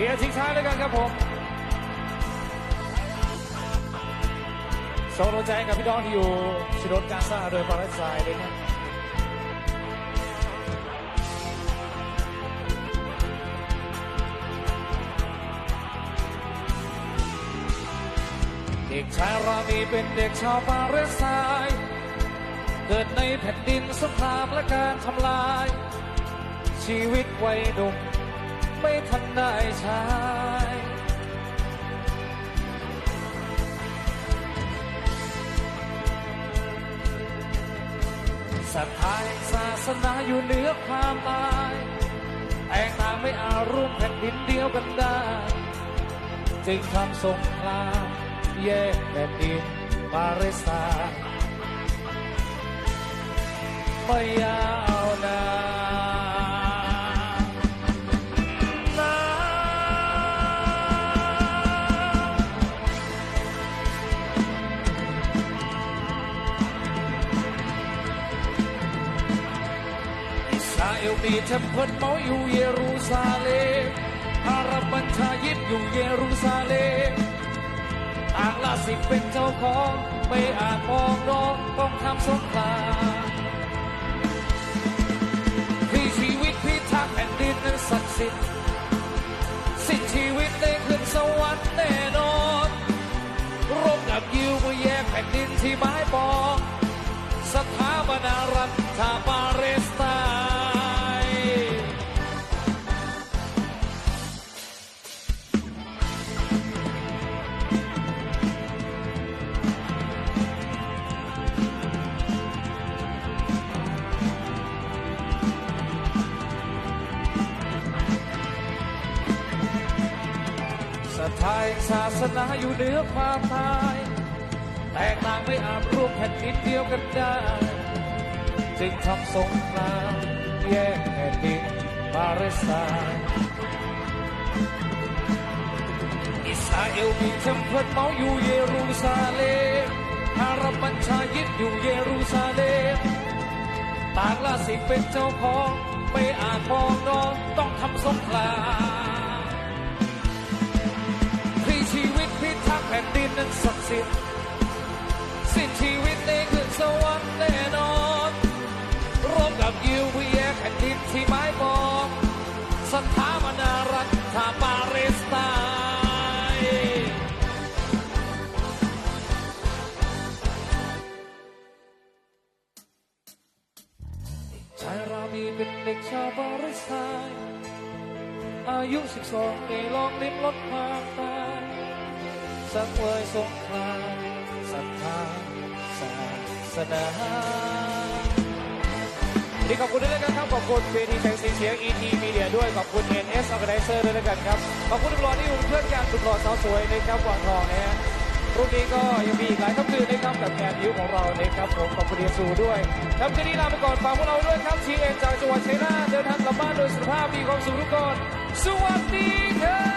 ลียร์ทิ้งท้ายด้วยกันครับผมโซโลใจกับพี่น้องที่อยู่ชิโดนกาซาโดยปาเลสไตน์ด้วยครับเด็กชายรามีเป็นเด็กชาวปาเลสไตน์เกิดในแผ่นดินสงครามและการทำลาย ชีวิตวัยหนุ่ม ไม่ทันได้ใช้ศรัทธาศาสนาอยู่เหนือความตายแต่ต่างไม่อาจร่วมแผ่นดินเดียวกันได้ จึงทำสงครามแยกแผ่นดินปาเลสไตน์ไม่ยาว ลมีเทมเพิลเมาอยู่เยรูซาเล็มอารับบัญชายิดอยู่เยรูซาเล็มต่างละสิเป็นเจ้าของไม่อาจมองน้องต้องทำสงครามที่ชีวิตพิทักษ์แผ่นดินนั้นศักดิ์สิทธิ์สิ้นชีวิตได้ขึ้นสวรรค์แน่นอนรบกับยิวเพื่อแยกแผ่นดินที่ไม้ปองสถาปนารัฐปาเล ศรัทธาศาสนาอยู่เหนือความตาย แตกต่างไม่อาจร่วมแผ่นดินเดียวกันได้ จึงทำสงครามแยกแผ่นดินปาเลสไตน์อิสราเอลมีเทมเพิลเมาอยู่เยรูซาเล็มอารับบัญชายิดอยู่เยรูซาเล็มต่างละสิเป็นเจ้าของไม่อาจมองนองต้อง สิทธิ์สิ้นชีวิตในคืนสวรรค์แน่นอนร่วมกับยิวเวียแผ่นดินที่ไม้บองสถาปนารัฐปาเลสไตน์ชายรามีเป็นเด็กชาวปาเลสไตน์อายุ 12ได้ลองลิ้มรสความตาย สังเวยสงครามศรัทธาศาสนานี่ขอบคุณด้วยกันครับ ขอบคุณเวทีแสงสีเสียง ET Media ด้วย ขอบคุณ NS Organizer ด้วยแล้วกันครับ ขอบคุณทุกหล่อที่อยู่เพื่อนกันสุดหล่อสาวสวยนะครับกวางทองนะฮะรุ่นนี้ก็ยังมีอีกหลายค่ำคืนนะครับกับงานยิ้วของเรานะครับผมขอบคุณเดียสูด้วยครับคืนนี้ลาไปก่อนฝากพวกเราด้วยครับทีเอ็นจากจังหวัดชัยนาทเดินทางกลับบ้านโดยสุขภาพมีความสุขทุกคนสวัสดีครับ